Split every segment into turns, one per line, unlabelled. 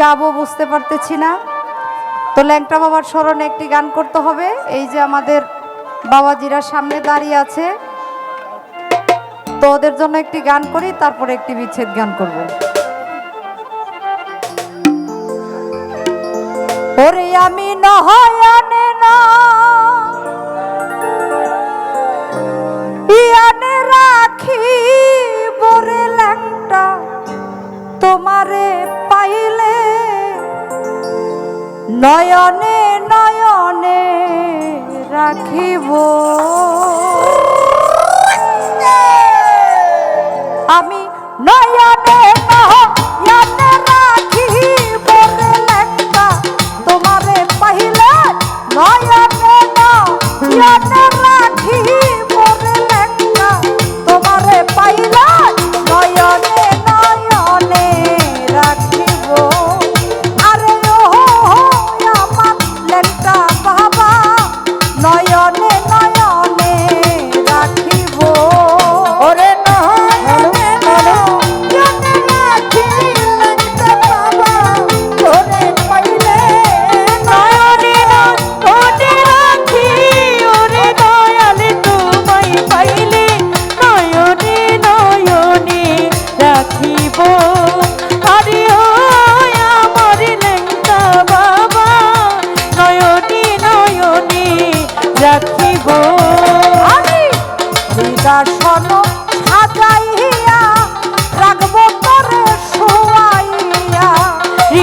গাবো বুঝতে পারতেছি না। তো ল্যাংটা বাবার স্মরণে একটি গান করতে হবে। এই যে আমাদের বাবাজিরা সামনে দাঁড়িয়ে আছে। তো ওদের জন্য একটি গান করি তারপরে একটি বিচ্ছেদ গান করব। ওরে আমি নহয়ার নয়নে নয়নে রাখিব।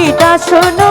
এটা শোনো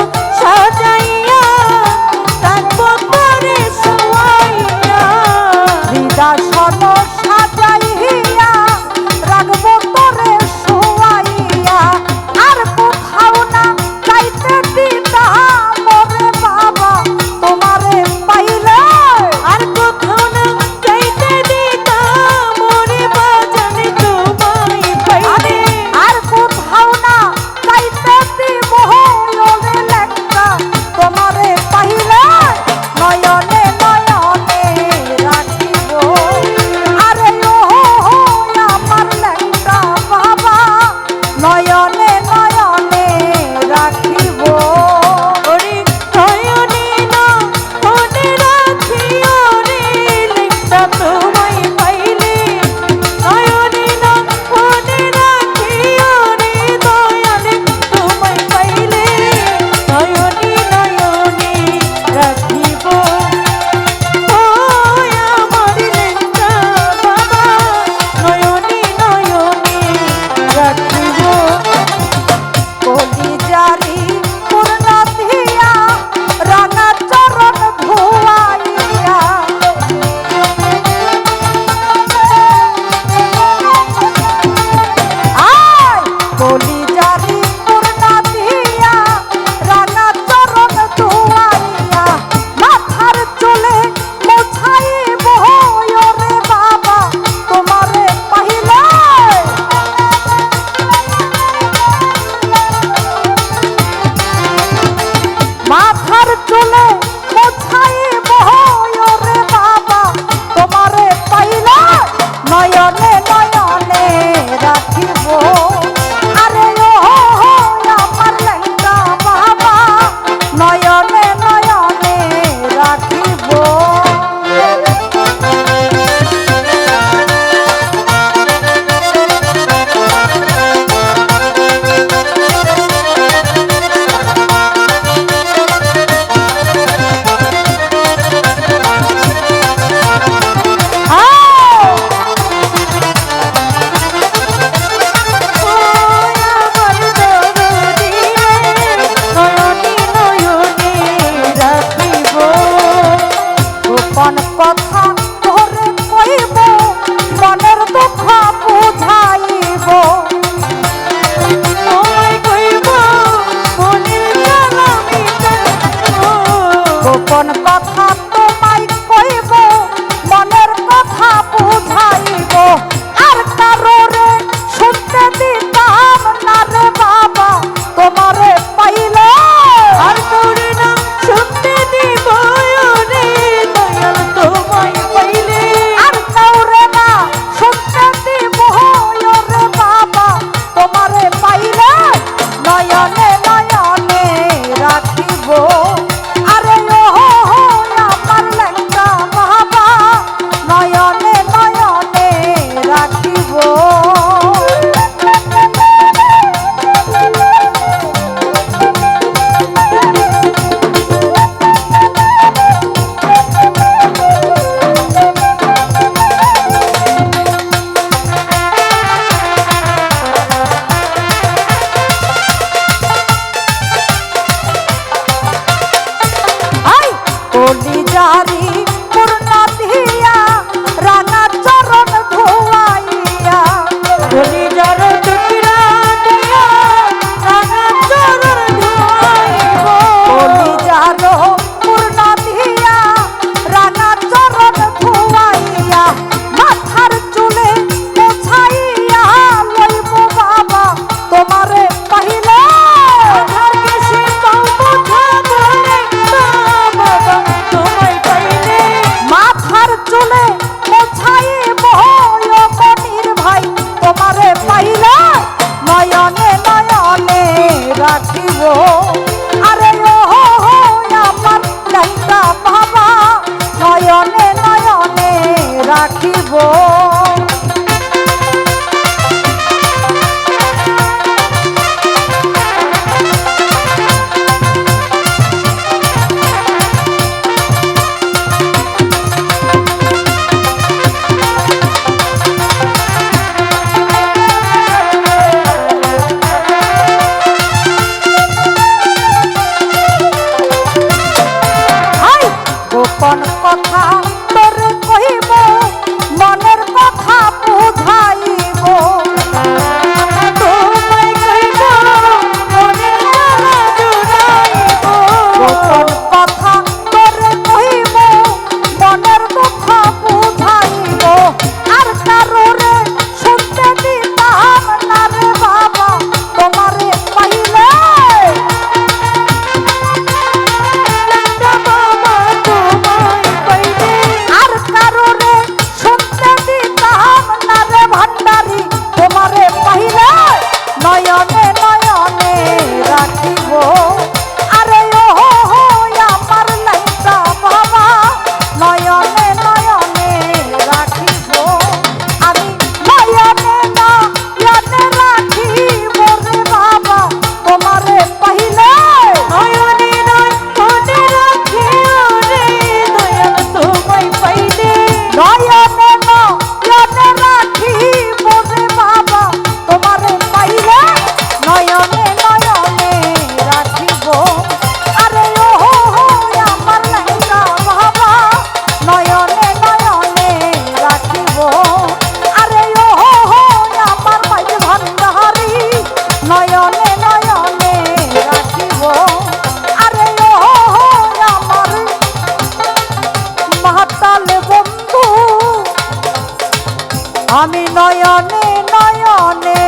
আমি নয়নে নয়নে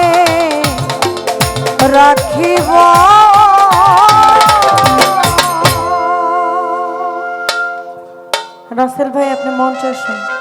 রাখিব।
রাসেল ভাই আপনি মঞ্চে আসুন